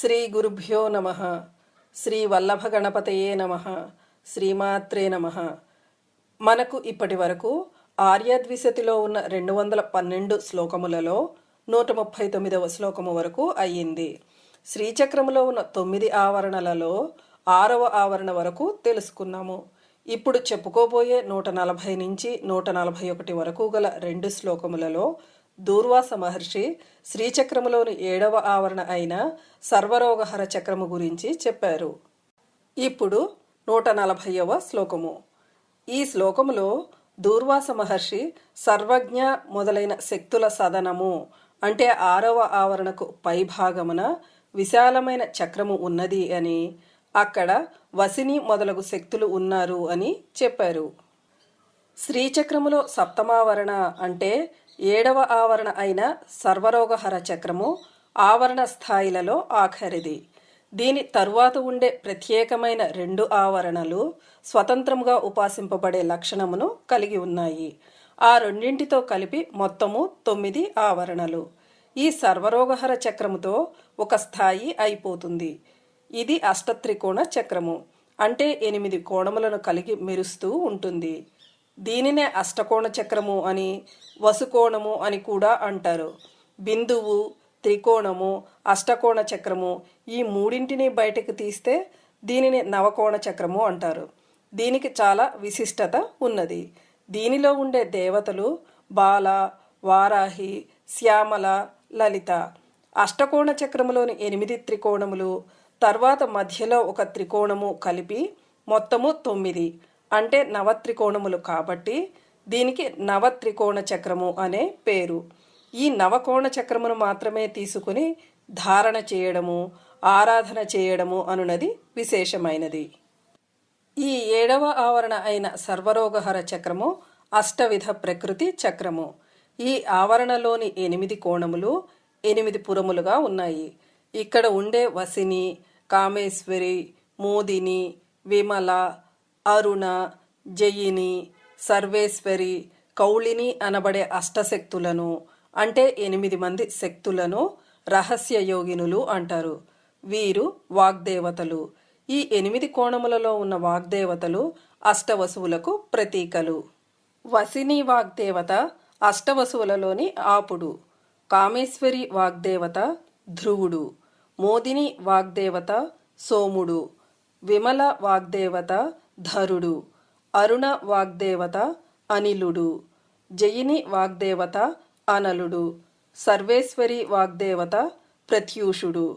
శ్రీ గురుభ్యో నమ. శ్రీ వల్లభ గణపతయే నమ. శ్రీమాత్రే నమ. మనకు ఇప్పటి వరకు ఆర్యద్విశతిలో ఉన్న రెండు వందల పన్నెండు శ్లోకములలో నూట ముప్పై తొమ్మిదవ శ్లోకము వరకు అయ్యింది. శ్రీచక్రములో ఉన్న తొమ్మిది ఆవరణలలో ఆరవ ఆవరణ వరకు తెలుసుకున్నాము. ఇప్పుడు చెప్పుకోబోయే నూట నలభై నుంచి నూట నలభై ఒకటి వరకు గల రెండు శ్లోకములలో దూర్వాస మహర్షి శ్రీచక్రములోని ఏడవ ఆవరణ అయిన సర్వరోగహర చక్రము గురించి చెప్పారు. ఇప్పుడు నూట నలభైవ శ్లోకము. ఈ శ్లోకములో దూర్వాస మహర్షి సర్వజ్ఞ మొదలైన శక్తుల సదనము అంటే ఆరవ ఆవరణకు పైభాగమున విశాలమైన చక్రము ఉన్నది అని అక్కడ వసిని మొదలగు శక్తులు ఉన్నారు అని చెప్పారు. శ్రీచక్రములో సప్తమావరణ అంటే ఏడవ ఆవరణ అయిన సర్వరోగహర చక్రము ఆవరణ స్థాయిలలో ఆఖరిది. దీని తరువాత ఉండే ప్రత్యేకమైన రెండు ఆవరణలు స్వతంత్రంగా ఉపాసింపబడే లక్షణమును కలిగి ఉన్నాయి. ఆ రెండింటితో కలిపి మొత్తము తొమ్మిది ఆవరణలు. ఈ సర్వరోగహర చక్రముతో ఒక స్థాయి అయిపోతుంది. ఇది అష్టత్రికోణ చక్రము. అంటే ఎనిమిది కోణములను కలిగి మెరుస్తూ ఉంటుంది. దీనినే అష్టకోణ చక్రము అని వసుకోణము అని కూడా అంటారు. బిందువు త్రికోణము అష్టకోణ చక్రము ఈ మూడింటిని బయటకు తీస్తే దీనిని నవకోణ చక్రము అంటారు. దీనికి చాలా విశిష్టత ఉన్నది. దీనిలో ఉండే దేవతలు బాల వారాహి శ్యామల లలిత. అష్టకోణ చక్రములోని ఎనిమిది త్రికోణములు తర్వాత మధ్యలో ఒక త్రికోణము కలిపి మొత్తము తొమ్మిది. అంటే నవత్రికోణములు కాబట్టి దీనికి నవత్రికోణ చక్రము అనే పేరు. ఈ నవకోణ చక్రమును మాత్రమే తీసుకుని ధారణ చేయడము ఆరాధన చేయడము అనునది విశేషమైనది. ఈ ఏడవ ఆవరణ అయిన సర్వరోగహర చక్రము అష్టవిధ ప్రకృతి చక్రము. ఈ ఆవరణలోని ఎనిమిది కోణములు ఎనిమిది పురములుగా ఉన్నాయి. ఇక్కడ ఉండే వసిని కామేశ్వరి మోదిని విమల అరుణ జయిని సర్వేశ్వరి కౌళిని అనబడే అష్టశక్తులను అంటే ఎనిమిది మంది శక్తులను రహస్య యోగినులు అంటారు. వీరు వాగ్దేవతలు. ఈ ఎనిమిది కోణములలో ఉన్న వాగ్దేవతలు అష్టవసువులకు ప్రతీకలు. వసిని వాగ్దేవత అష్టవసువులలోని ఆపుడు. కామేశ్వరి వాగ్దేవత ధ్రువుడు. మోదిని వాగ్దేవత సోముడు. విమల వాగ్దేవత ధరుడు అరుణ వాగ్దేవత అనిలుడు జయిని వాగ్దేవత అనలుడు సర్వేశ్వరి వాగ్దేవత ప్రత్యూషుడు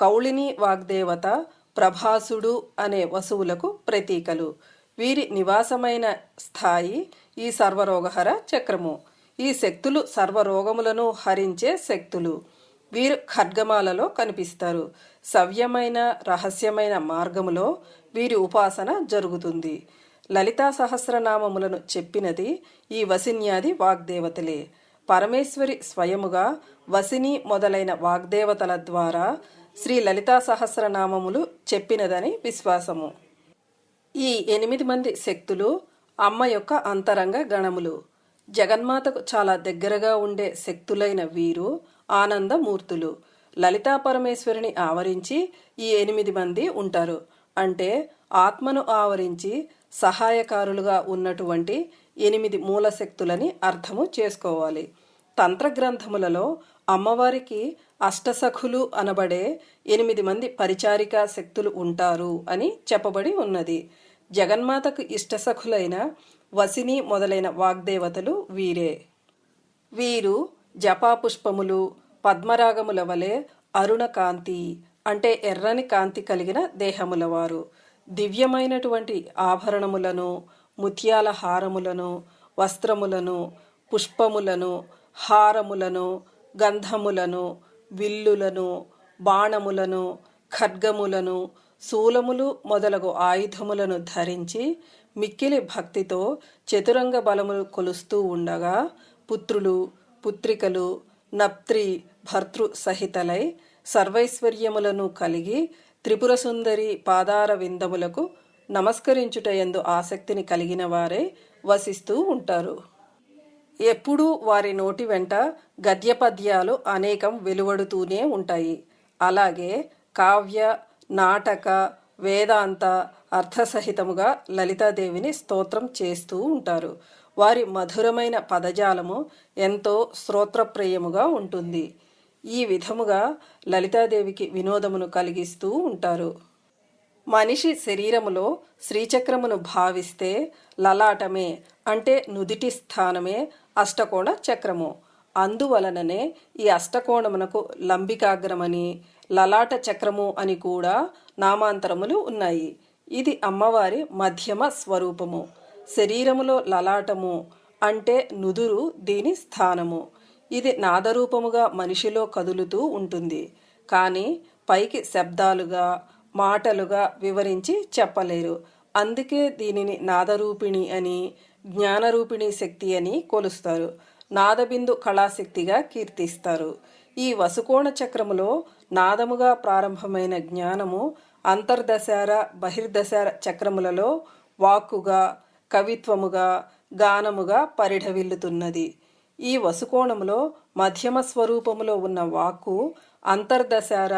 కౌళిని వాగ్దేవత ప్రభాసుడు అనే వసువులకు ప్రతీకలు. వీరి నివాసమైన స్థాయి ఈ సర్వరోగహర చక్రము. ఈ శక్తులు సర్వరోగములను హరించే శక్తులు. వీరు ఖడ్గమాలలో కనిపిస్తారు. సవ్యమైన రహస్యమైన మార్గములో వీరి ఉపాసన జరుగుతుంది. లలితా సహస్రనామములను చెప్పినది ఈ వసిన్యాది వాగ్దేవతలే. పరమేశ్వరి స్వయముగా వసిని మొదలైన వాగ్దేవతల ద్వారా శ్రీ లలితా సహస్రనామములు చెప్పినదని విశ్వాసము. ఈ ఎనిమిది మంది శక్తులు అమ్మ యొక్క అంతరంగ గణములు. జగన్మాతకు చాలా దగ్గరగా ఉండే శక్తులైన వీరు ఆనందమూర్తులు. లలితా పరమేశ్వరిని ఆవరించి ఈ ఎనిమిది మంది ఉంటారు. అంటే ఆత్మను ఆవరించి సహాయకారులుగా ఉన్నటువంటి ఎనిమిది మూలశక్తులని అర్థము చేసుకోవాలి. తంత్రగ్రంథములలో అమ్మవారికి అష్టసఖులు అనబడే ఎనిమిది మంది పరిచారిక శక్తులు ఉంటారు అని చెప్పబడి ఉన్నది. జగన్మాతకు ఇష్టసఖులైన వసిని మొదలైన వాగ్దేవతలు వీరే. వీరు జపాపుష్పములు పద్మరాగముల వలె అరుణకాంతి అంటే ఎర్రని కాంతి కలిగిన దేహముల వారు దివ్యమైనటువంటి ఆభరణములను ముత్యాల హారములను వస్త్రములను పుష్పములను హారములను గంధములను విల్లులను బాణములను ఖడ్గములను శూలములు మొదలగు ఆయుధములను ధరించి మిక్కిలి భక్తితో చతురంగ బలములు కొలుస్తూ ఉండగా పుత్రులు పుత్రికలు నప్త్రి భర్తృ సహితలై సర్వైశ్వర్యములను కలిగి త్రిపుర సుందరి పాదార విందములకు నమస్కరించుటయందు ఆసక్తిని కలిగిన వారే వసిస్తూ ఉంటారు. ఎప్పుడూ వారి నోటి వెంట గద్యపద్యాలు అనేకం వెలువడుతూనే ఉంటాయి. అలాగే కావ్య నాటక వేదాంత అర్థసహితముగా లలితాదేవిని స్తోత్రం చేస్తూ ఉంటారు. వారి మధురమైన పదజాలము ఎంతో శ్రోత్రప్రియముగా ఉంటుంది. ఈ విధముగా లలితాదేవికి వినోదమును కలిగిస్తూ ఉంటారు. మనిషి శరీరములో శ్రీచక్రమును భావిస్తే లలాటమే అంటే నుదిటి స్థానమే అష్టకోణ చక్రము. అందువలననే ఈ అష్టకోణమునకు లంబికాగ్రమని లలాట చక్రము అని కూడా నామాంతరములు ఉన్నాయి. ఇది అమ్మవారి మధ్యమ స్వరూపము. శరీరములో లలాటము అంటే నుదురు దీని స్థానము. ఇది నాదరూపముగా మనిషిలో కదులుతూ ఉంటుంది. కానీ పైకి శబ్దాలుగా మాటలుగా వివరించి చెప్పలేరు. అందుకే దీనిని నాదరూపిణి అని జ్ఞానరూపిణి శక్తి అని కొలుస్తారు. నాదబిందు కళాశక్తిగా కీర్తిస్తారు. ఈ వసుకోణ చక్రములో నాదముగా ప్రారంభమైన జ్ఞానము అంతర్దశార బహిర్దశార చక్రములలో వాక్కుగా కవిత్వముగా గానముగా పరిఢవిల్లుతున్నది. ఈ వసుకోణంలో మధ్యమ స్వరూపములో ఉన్న వాక్కు అంతర్దశార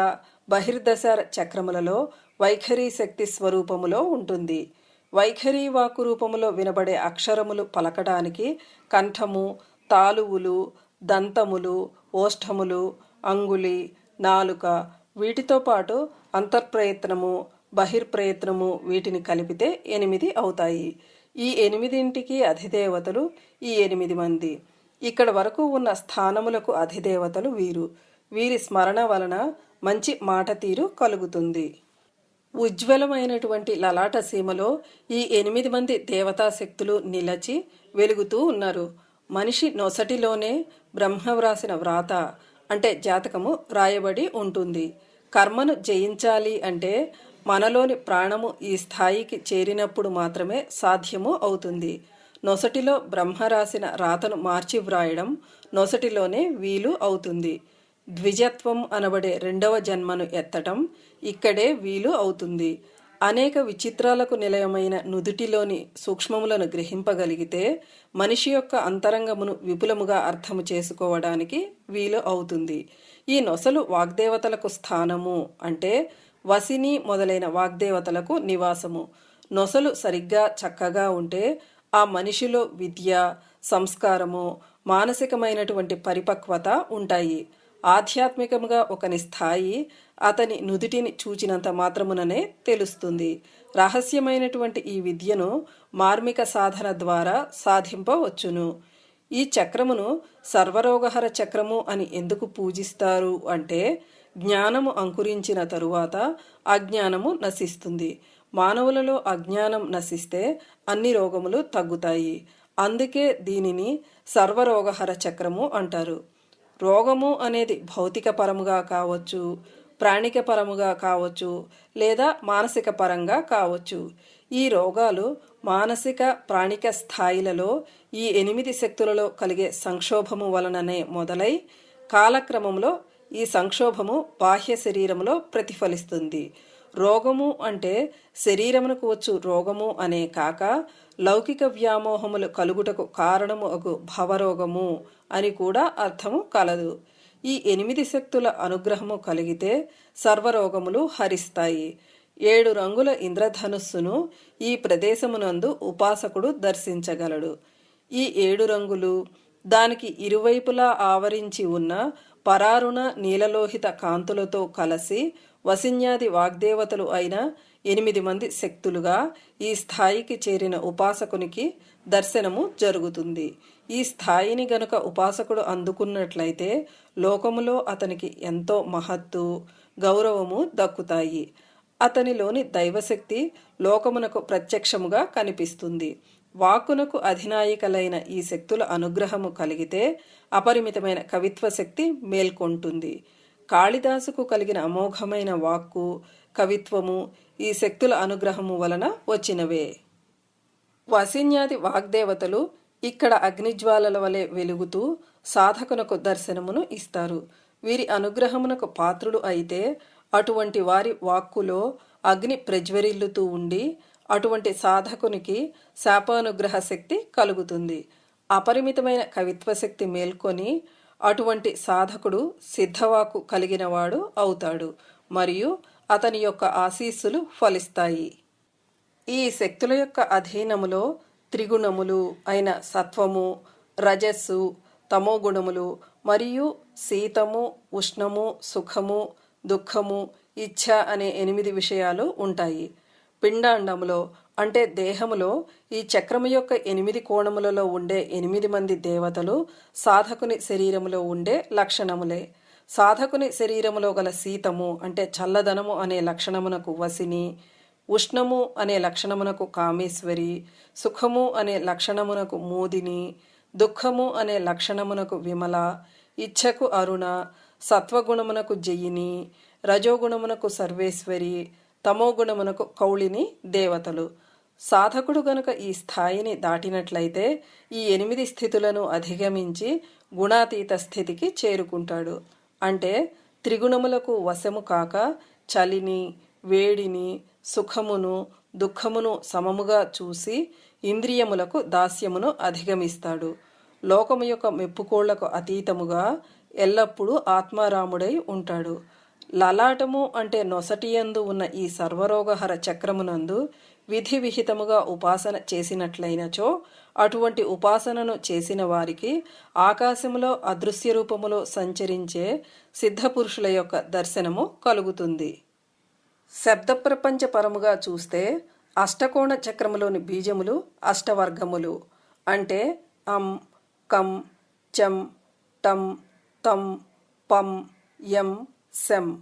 బహిర్దశార చక్రములలో వైఖరి శక్తి స్వరూపములో ఉంటుంది. వైఖరి వాక్కు రూపములో వినబడే అక్షరములు పలకడానికి కంఠము తాలువులు దంతములు ఓష్ఠములు అంగులి నాలుక వీటితో పాటు అంతర్ప్రయత్నము బహిర్ప్రయత్నము వీటిని కలిపితే ఎనిమిది అవుతాయి. ఈ ఎనిమిదింటికి అధిదేవతలు ఈ ఎనిమిది మంది. ఇక్కడ వరకు ఉన్న స్థానములకు అధిదేవతలు వీరు. వీరి స్మరణ వలన మంచి మాట తీరు కలుగుతుంది. ఉజ్వలమైనటువంటి లలాట సీమలో ఈ ఎనిమిది మంది దేవతా శక్తులు నిలచి వెలుగుతూ ఉన్నారు. మనిషి నొసటిలోనే బ్రహ్మ వ్రాసిన వ్రాత అంటే జాతకము రాయబడి ఉంటుంది. కర్మను జయించాలి అంటే మనలోని ప్రాణము ఈ స్థాయికి చేరినప్పుడు మాత్రమే సాధ్యము అవుతుంది. నొసటిలో బ్రహ్మ రాసిన రాతను మార్చి వ్రాయడం నొసటిలోనే వీలు అవుతుంది. ద్విజత్వం అనబడే రెండవ జన్మను ఎత్తటం ఇక్కడే వీలు అవుతుంది. అనేక విచిత్రాలకు నిలయమైన నుదుటిలోని సూక్ష్మములను గ్రహింపగలిగితే మనిషి యొక్క అంతరంగమును విపులముగా అర్థము చేసుకోవడానికి వీలు అవుతుంది. ఈ నొసలు వాగ్దేవతలకు స్థానము అంటే వసిని మొదలైన వాగ్దేవతలకు నివాసము. నొసలు సరిగ్గా చక్కగా ఉంటే ఆ మనిషిలో విద్య సంస్కారము మానసికమైనటువంటి పరిపక్వత ఉంటాయి. ఆధ్యాత్మికముగా ఒకని స్థాయి అతని నుదిటిని చూచినంత మాత్రముననే తెలుస్తుంది. రహస్యమైనటువంటి ఈ విద్యను మార్మిక సాధన ద్వారా సాధింపవచ్చును. ఈ చక్రమును సర్వరోగహర చక్రము అని ఎందుకు పూజిస్తారు అంటే జ్ఞానము అంకురించిన తరువాత అజ్ఞానము నశిస్తుంది. మానవులలో అజ్ఞానం నశిస్తే అన్ని రోగములు తగ్గుతాయి. అందుకే దీనిని సర్వరోగహర చక్రము అంటారు. రోగము అనేది భౌతిక పరముగా కావచ్చు ప్రాణిక పరముగా కావచ్చు లేదా మానసిక పరంగా కావచ్చు. ఈ రోగాలు మానసిక ప్రాణిక స్థాయిలలో ఈ ఎనిమిది శక్తులలో కలిగే సంక్షోభము వలననే మొదలై కాలక్రమంలో ఈ సంక్షోభము బాహ్య శరీరంలో ప్రతిఫలిస్తుంది. రోగము అంటే శరీరమునకు వచ్చు రోగము అనే కాక లౌకిక వ్యామోహములు కలుగుటకు కారణము ఒక భవరోగము అని కూడా అర్థము కలదు. ఈ ఎనిమిది శక్తుల అనుగ్రహము కలిగితే సర్వరోగములు హరిస్తాయి. ఏడు రంగుల ఇంద్రధనుస్సును ఈ ప్రదేశమునందు ఉపాసకుడు దర్శించగలడు. ఈ ఏడు రంగులు దానికి ఇరువైపులా ఆవరించి ఉన్న పరారుణ నీలలోహిత కాంతులతో కలిసి వసిన్యాది వాగ్దేవతలు అయిన ఎనిమిది మంది శక్తులుగా ఈ స్థాయికి చేరిన ఉపాసకునికి దర్శనము జరుగుతుంది. ఈ స్థాయిని గనుక ఉపాసకుడు అందుకున్నట్లయితే లోకములో అతనికి ఎంతో మహత్తు గౌరవము దక్కుతాయి. అతనిలోని దైవశక్తి లోకమునకు ప్రత్యక్షముగా కనిపిస్తుంది. వాక్కునకు అధినాయికలైన ఈ శక్తుల అనుగ్రహము కలిగితే అపరిమితమైన కవిత్వ శక్తి మేల్కొంటుంది. కాళిదాసుకు కలిగిన అమోఘమైన వాక్కు కవిత్వము ఈ శక్తుల అనుగ్రహము వలన వచ్చినవే. వసిన్యాది వాగ్దేవతలు ఇక్కడ అగ్నిజ్వాలల వలె వెలుగుతూ సాధకునకు దర్శనమును ఇస్తారు. వీరి అనుగ్రహమునకు పాత్రులు అయితే అటువంటి వారి వాక్కులో అగ్ని ప్రజ్వరిల్లుతూ ఉండి అటువంటి సాధకునికి శాపానుగ్రహ శక్తి కలుగుతుంది. అపరిమితమైన కవిత్వ శక్తి మేల్కొని అటువంటి సాధకుడు సిద్ధవాకు కలిగినవాడు అవుతాడు మరియు అతని యొక్క ఆశీస్సులు ఫలిస్తాయి. ఈ శక్తుల యొక్క అధీనములో త్రిగుణములు అయిన సత్వము రజస్సు తమోగుణములు మరియు శీతము ఉష్ణము సుఖము దుఃఖము ఇచ్ఛ అనే ఎనిమిది విషయాలు ఉంటాయి. పిండాండములో అంటే దేహములో ఈ చక్రము యొక్క ఎనిమిది కోణములలో ఉండే ఎనిమిది మంది దేవతలు సాధకుని శరీరములో ఉండే లక్షణములే. సాధకుని శరీరములో గల శీతము అంటే చల్లదనము అనే లక్షణమునకు వసిని ఉష్ణము అనే లక్షణమునకు కామేశ్వరి సుఖము అనే లక్షణమునకు మోదిని దుఃఖము అనే లక్షణమునకు విమల ఇచ్ఛకు అరుణ సత్వగుణమునకు జయిని రజోగుణమునకు సర్వేశ్వరి తమోగుణమునకు కౌళిని దేవతలు. సాధకుడు గనుక ఈ స్థాయిని దాటినట్లయితే ఈ ఎనిమిది స్థితులను అధిగమించి గుణాతీత స్థితికి చేరుకుంటాడు. అంటే త్రిగుణములకు వశము కాక చలిని వేడిని సుఖమును దుఃఖమును సమముగా చూసి ఇంద్రియములకు దాస్యమును అధిగమిస్తాడు. లోకము యొక్క మెప్పుకోళ్ళకు అతీతముగా ఎల్లప్పుడూ ఆత్మారాముడై ఉంటాడు. లలాటము అంటే నొసటియందు ఉన్న ఈ సర్వరోగహర చక్రమునందు విధి విహితముగా ఉపాసన చేసినట్లయినచో అటువంటి ఉపాసనను చేసిన వారికి ఆకాశములో అదృశ్య రూపములో సంచరించే సిద్ధపురుషుల యొక్క దర్శనము కలుగుతుంది. శబ్ద ప్రపంచ పరముగా చూస్తే అష్టకోణ చక్రములోని బీజములు అష్టవర్గములు అంటే అం కం చం టం తం పం యం శం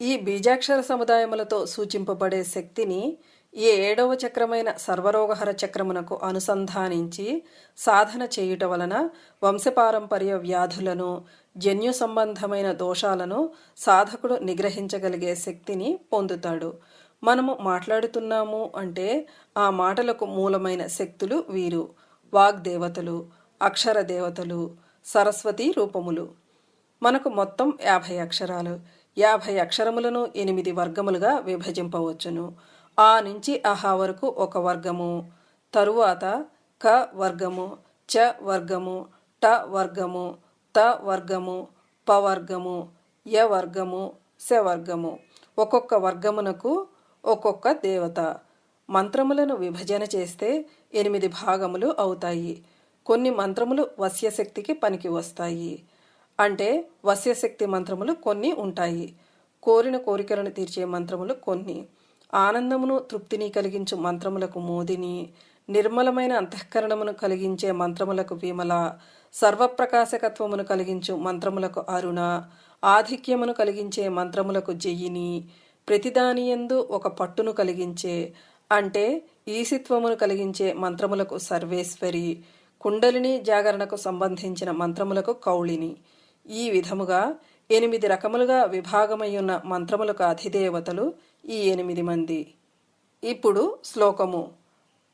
ఈ బీజాక్షర సముదాయములతో సూచింపబడే శక్తిని ఈ ఏడవ చక్రమైన సర్వరోగహర చక్రమునకు అనుసంధానించి సాధన చేయుట వలన వంశపారంపర్య వ్యాధులను జన్యు సంబంధమైన దోషాలను సాధకుడు నిగ్రహించగలిగే శక్తిని పొందుతాడు. మనము మాట్లాడుతున్నాము అంటే ఆ మాటలకు మూలమైన శక్తులు వీరు. వాగ్దేవతలు అక్షర దేవతలు సరస్వతి రూపములు. మనకు మొత్తం యాభై అక్షరాలు. యాభై అక్షరములను ఎనిమిది వర్గములుగా విభజింపవచ్చును. ఆ నుంచి అహా వరకు ఒక వర్గము. తరువాత క వర్గము చ వర్గము ట వర్గము త వర్గము ప వర్గము య వర్గము శ వర్గము. ఒక్కొక్క వర్గమునకు ఒక్కొక్క దేవత. మంత్రములను విభజన చేస్తే ఎనిమిది భాగములు అవుతాయి. కొన్ని మంత్రములు వశ్యశక్తికి పనికి వస్తాయి. అంటే వశ్యశక్తి మంత్రములు కొన్ని ఉంటాయి. కోరిన కోరికలను తీర్చే మంత్రములు కొన్ని. ఆనందమును తృప్తిని కలిగించు మంత్రములకు మోదిని. నిర్మలమైన అంతఃకరణమును కలిగించే మంత్రములకు విమల. సర్వప్రకాశకత్వమును కలిగించు మంత్రములకు అరుణ. ఆధిక్యమును కలిగించే మంత్రములకు జయిని. ప్రతిదానియందు ఒక పట్టును కలిగించే అంటే ఈసిత్వమును కలిగించే మంత్రములకు సర్వేశ్వరి. కుండలిని జాగరణకు సంబంధించిన మంత్రములకు కౌళిని. ఈ విధముగా ఎనిమిది రకములుగా విభాగమయ్యున్న మంత్రములకు అధిదేవతలు ఈ ఎనిమిది మంది. ఇప్పుడు శ్లోకము.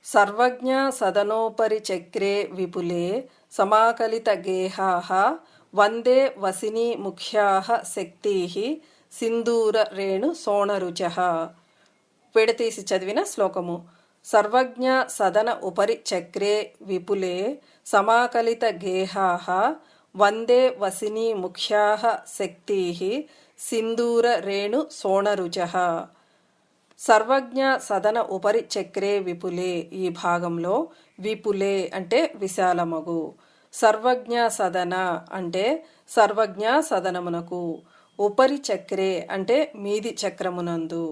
సర్వజ్ఞ సదనోపరి చక్రే విపులే సమాకలిత గేహాహ వందే వసిని ముఖ్యాహ శక్తి సింధూర రేణు సోణరుచ. విడతీసి చదివిన శ్లోకము. సర్వజ్ఞ సదన ఉపరి చక్రే విపులే సమాకలిత గేహాహ వందే వసిని ముఖ్యా శక్తి సింధూర రేణు సోణరుచః సర్వజ్ఞ సదన ఉపరి చక్రే విపులే ఈ భాగంలో విపులే అంటే విశాలమగు. సర్వజ్ఞ సదన అంటే సర్వజ్ఞ సదనమునకు. ఉపరి చక్రే అంటే మీది చక్రమునందు.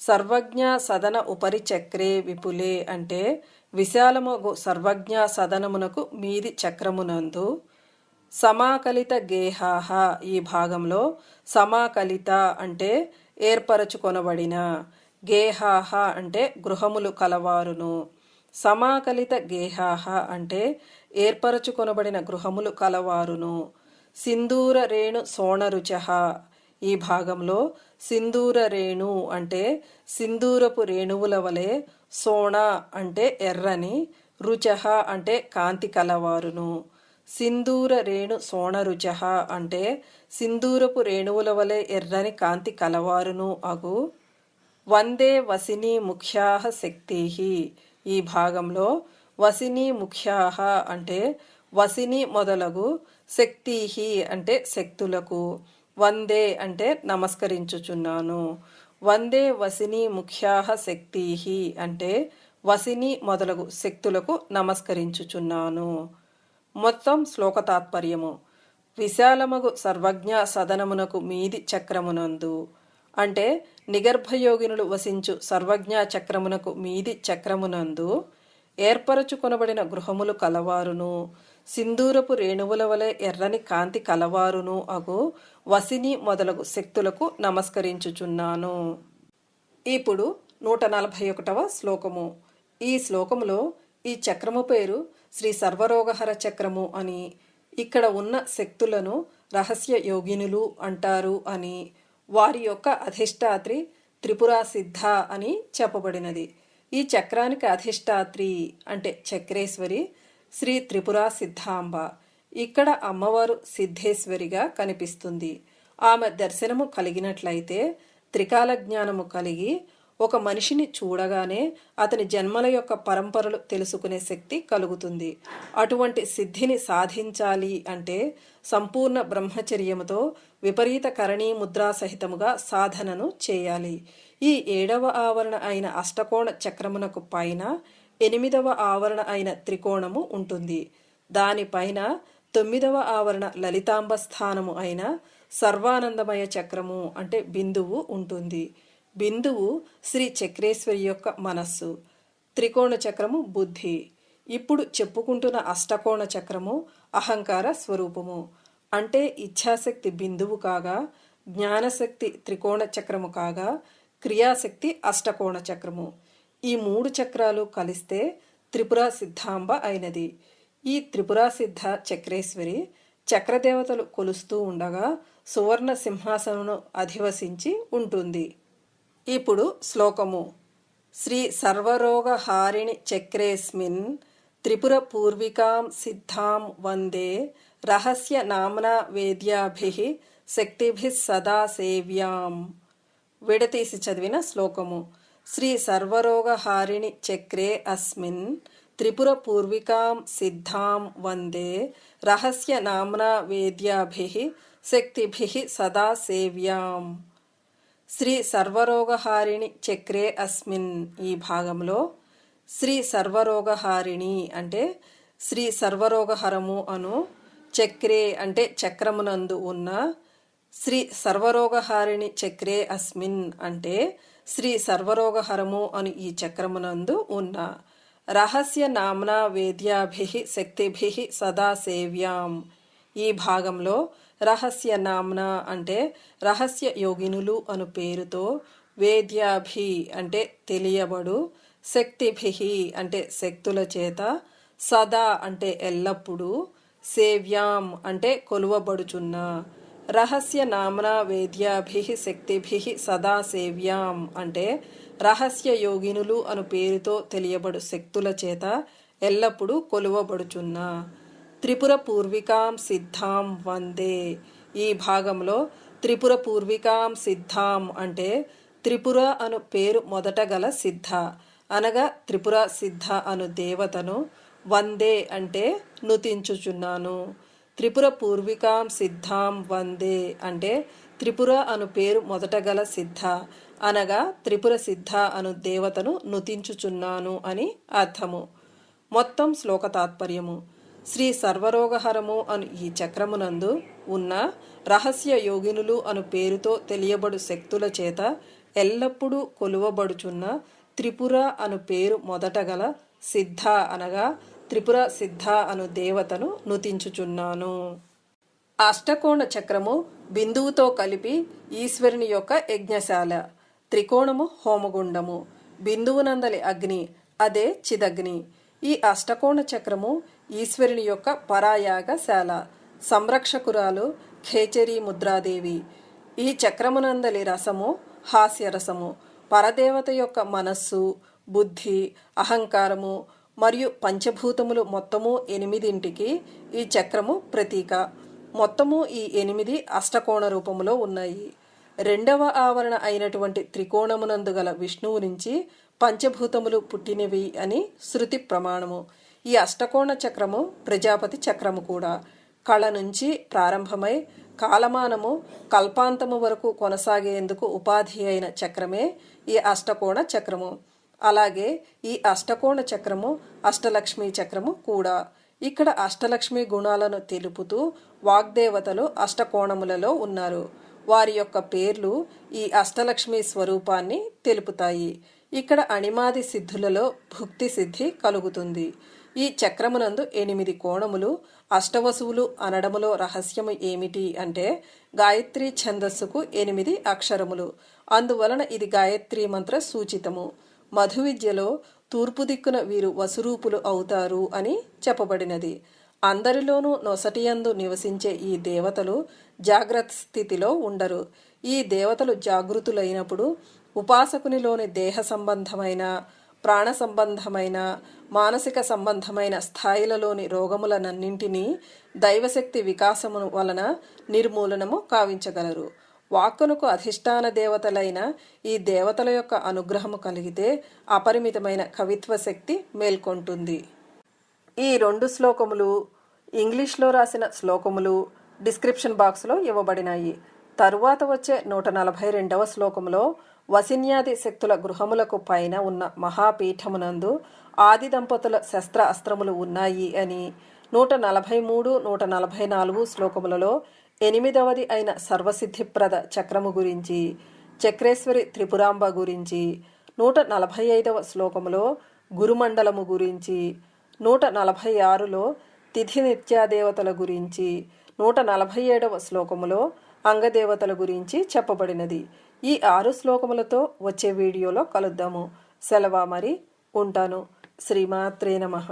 సర్వజ్ఞ సదన ఉపరి చక్రే విపులే అంటే విశాలమగు సర్వజ్ఞ సదనమునకు మీది చక్రమునందు. సమాకలిత గేహాహ ఈ భాగంలో సమాకలిత అంటే ఏర్పరచుకొనబడిన గేహాహ అంటే గృహములు కలవారును. సమాకలిత గేహాహ అంటే ఏర్పరచుకొనబడిన గృహములు కలవారును. సింధూర రేణు సోణరుచహ ఈ భాగంలో సింధూర రేణు అంటే సింధూరపు రేణువుల వలె సోణ అంటే ఎర్రని రుచహ అంటే కాంతి కలవారును. సింధూర రేణు సోణరుచహ అంటే సింధూరపు రేణువుల వలె ఎర్రని కాంతి కలవారును అగు. వందే వసిని ముఖ్యాహ శక్తిహి. ఈ భాగంలో వసిని ముఖ్యాహ అంటే వసిని మొదలగు శక్తిః అంటే శక్తులకు. వందే అంటే నమస్కరించుచున్నాను. వందే వసిని ముఖ్యాహ శక్తి అంటే వసిని మొదలగు శక్తులకు నమస్కరించుచున్నాను. మొత్తం శ్లోక తాత్పర్యము విశాలమగు సర్వజ్ఞ సదనమునకు మీది చక్రమునందు. అంటే నిగర్భయోగినులు వసించు సర్వజ్ఞ చక్రమునకు మీది చక్రమునందు ఏర్పరచుకొనబడిన గృహములు కలవారును. సింధూరపు రేణువుల వలె ఎర్రని కాంతి కలవారును అగు వసిని మొదలగు శక్తులకు నమస్కరించుచున్నాను. ఇప్పుడు నూట నలభై ఒకటవ శ్లోకము. ఈ శ్లోకములో ఈ చక్రము పేరు శ్రీ సర్వరోగహర చక్రము అని ఇక్కడ ఉన్న శక్తులను రహస్య యోగినులు అంటారు అని వారి యొక్క అధిష్టాత్రి త్రిపురా సిద్ధ అని చెప్పబడినది. ఈ చక్రానికి అధిష్టాత్రి అంటే చక్రేశ్వరి శ్రీ త్రిపురా సిద్ధాంబ. ఇక్కడ అమ్మవారు సిద్ధేశ్వరిగా కనిపిస్తుంది. ఆమె దర్శనము కలిగినట్లయితే త్రికాల జ్ఞానము కలిగి ఒక మనిషిని చూడగానే అతని జన్మల యొక్క పరంపరలు తెలుసుకునే శక్తి కలుగుతుంది. అటువంటి సిద్ధిని సాధించాలి అంటే సంపూర్ణ బ్రహ్మచర్యముతో విపరీత కరణీ ముద్రా సహితముగా సాధనను చేయాలి. ఈ ఏడవ ఆవరణ అయిన అష్టకోణ చక్రమునకు పైన ఎనిమిదవ ఆవరణ అయిన త్రికోణము ఉంటుంది. దానిపైన తొమ్మిదవ ఆవరణ లలితాంబ స్థానము అయిన సర్వానందమయ చక్రము అంటే బిందువు ఉంటుంది. బిందువు శ్రీ చక్రేశ్వరి యొక్క మనస్సు. త్రికోణ చక్రము బుద్ధి. ఇప్పుడు చెప్పుకుంటున్న అష్టకోణ చక్రము అహంకార స్వరూపము. అంటే ఇచ్ఛాశక్తి బిందువు కాగా జ్ఞానశక్తి త్రికోణ చక్రము కాగా క్రియాశక్తి అష్టకోణ చక్రము. ఈ మూడు చక్రాలు కలిస్తే త్రిపుర సిద్ధాంబ అయినది. ఈ త్రిపుర సిద్ధ చక్రేశ్వరి చక్రదేవతలు కొలుస్తూ ఉండగా సువర్ణ సింహాసనను అధివసించి ఉంటుంది. ఇప్పుడు శ్లోకము. శ్రీ సర్వరోగహారిణి చక్రేస్మిన్ త్రిపుర పూర్వికాం సిద్ధాం వందే రహస్య నామ్నా వేద్యాభి శక్తిభి సదా సేవ్యాం. విడతీసి చదివిన శ్లోకము. శ్రీ సర్వరోగహారిణి చక్రే అస్మిన్ త్రిపుర పూర్వికాం సిద్ధాం వందే రహస్య నామ్నా వేద్యాభి శక్తిభి సదా సేవ్యాం. శ్రీ సర్వరోగహారిణి చక్రే అస్మిన్ ఈ భాగంలో శ్రీ సర్వరోగహారిణి అంటే శ్రీ సర్వరోగహరము అను చక్రే అంటే చక్రమునందు ఉన్న శ్రీ సర్వరోగహారిణి చక్రే అస్మిన్ అంటే శ్రీ సర్వరోగహరము అను ఈ చక్రమునందు ఉన్న రహస్య నామ్నా వేద్యాభి శక్తిభి సదా సేవ్యాం. ఈ భాగంలో రహస్య నామ్న అంటే రహస్య యోగినులు అను పేరుతో వేద్యాభి అంటే తెలియబడు శక్తిభి అంటే శక్తుల చేత సదా అంటే ఎల్లప్పుడూ సేవ్యాం అంటే కొలువబడుచున్న. రహస్య నామ్నా వేద్యాభి శక్తిభి సదా సేవ్యాం అంటే రహస్య యోగినులు అను పేరుతో తెలియబడు శక్తుల చేత ఎల్లప్పుడూ కొలువబడుచున్న. త్రిపుర పూర్వికాం సిద్ధాం వందే. ఈ భాగంలో త్రిపుర పూర్వికాం సిద్ధాం అంటే త్రిపుర అను పేరు మొదట గల సిద్ధ అనగా త్రిపుర సిద్ధ అను దేవతను వందే అంటే నుతించుచున్నాను. త్రిపుర పూర్వికాం సిద్ధాం వందే అంటే త్రిపుర అను పేరు మొదట గల సిద్ధ అనగా త్రిపుర సిద్ధ అను దేవతను నుతించుచున్నాను అని అర్థము. మొత్తం శ్లోక తాత్పర్యము. శ్రీ సర్వరోగహరము అను ఈ చక్రమునందు ఉన్న రహస్య యోగినులు అను పేరుతో తెలియబడు శక్తుల చేత ఎల్లప్పుడూ కొలువబడుచున్న త్రిపుర అను పేరు మొదట గల సిద్ధ అనగా త్రిపుర సిద్ధ అను దేవతను నుతించుచున్నాను. అష్టకోణ చక్రము బిందువుతో కలిపి ఈశ్వరుని యొక్క యజ్ఞశాల. త్రికోణము హోమగుండము. బిందువునందలి అగ్ని అదే చిదగ్ని. ఈ అష్టకోణ చక్రము ఈశ్వరుని యొక్క పరాయాగశాల సంరక్షకురాలు ఖేచరి ముద్రాదేవి. ఈ చక్రమునందలి రసము హాస్యరసము పరదేవత యొక్క మనస్సు బుద్ధి అహంకారము మరియు పంచభూతములు మొత్తము ఎనిమిదింటికి ఈ చక్రము ప్రతీక. మొత్తము ఈ ఎనిమిది అష్టకోణ రూపములో ఉన్నాయి. రెండవ ఆవరణ అయినటువంటి త్రికోణమునందు గల విష్ణువు నుంచి పంచభూతములు పుట్టినవి అని శృతి ప్రమాణము. ఈ అష్టకోణ చక్రము ప్రజాపతి చక్రము కూడా. కళ నుంచి ప్రారంభమై కాలమానము కల్పాంతము వరకు కొనసాగేందుకు ఉపాధి అయిన చక్రమే ఈ అష్టకోణ చక్రము. అలాగే ఈ అష్టకోణ చక్రము అష్టలక్ష్మి చక్రము కూడా. ఇక్కడ అష్టలక్ష్మి గుణాలను తెలుపుతూ వాగ్దేవతలు అష్టకోణములలో ఉన్నారు. వారి యొక్క పేర్లు ఈ అష్టలక్ష్మి స్వరూపాన్ని తెలుపుతాయి. ఇక్కడ అణిమాది సిద్ధులలో భుక్తి సిద్ధి కలుగుతుంది. ఈ చక్రమునందు ఎనిమిది కోణములు అష్టవసువులు అనడములో రహస్యము ఏమిటి అంటే గాయత్రి ఛందస్సుకు ఎనిమిది అక్షరములు. అందువలన ఇది గాయత్రి మంత్ర సూచితము. మధు విద్యలో తూర్పు దిక్కున వీరు వసురూపులు అవుతారు అని చెప్పబడినది. అందరిలోనూ నొసటియందు నివసించే ఈ దేవతలు జాగ్రత్త స్థితిలో ఉండరు. ఈ దేవతలు జాగృతులైనప్పుడు ఉపాసకునిలోని దేహ సంబంధమైన ప్రాణ సంబంధమైన మానసిక సంబంధమైన స్థాయిలలోని రోగములనన్నింటినీ దైవశక్తి వికాసము వలన నిర్మూలనము కావించగలరు. వాక్కునకు అధిష్టాన దేవతలైన ఈ దేవతల యొక్క అనుగ్రహము కలిగితే అపరిమితమైన కవిత్వ శక్తి మేల్కొంటుంది. ఈ రెండు శ్లోకములు ఇంగ్లీష్లో రాసిన శ్లోకములు డిస్క్రిప్షన్ బాక్స్లో ఇవ్వబడినాయి. తరువాత వచ్చే నూట నలభై రెండవ శ్లోకములో వసిన్యాది శక్తుల గృహములకు పైన ఉన్న మహాపీఠమునందు ఆది దంపతుల శస్త్ర అస్త్రములు ఉన్నాయి అని నూట నలభై మూడు నూట నలభై నాలుగు శ్లోకములలో ఎనిమిదవది అయిన సర్వసిద్ధిప్రద చక్రము గురించి చక్రేశ్వరి త్రిపురాంబ గురించి నూట నలభై ఐదవ శ్లోకములో గురుమండలము గురించి నూట నలభై ఆరులో తిథి నిత్యాదేవతల గురించి నూట నలభై ఏడవ శ్లోకములో అంగదేవతల గురించి చెప్పబడినది. ఈ ఆరు శ్లోకములతో వచ్చే వీడియోలో కలుద్దాము. సెలవా మరి. ఉంటాను. శ్రీమాత్రే నమః.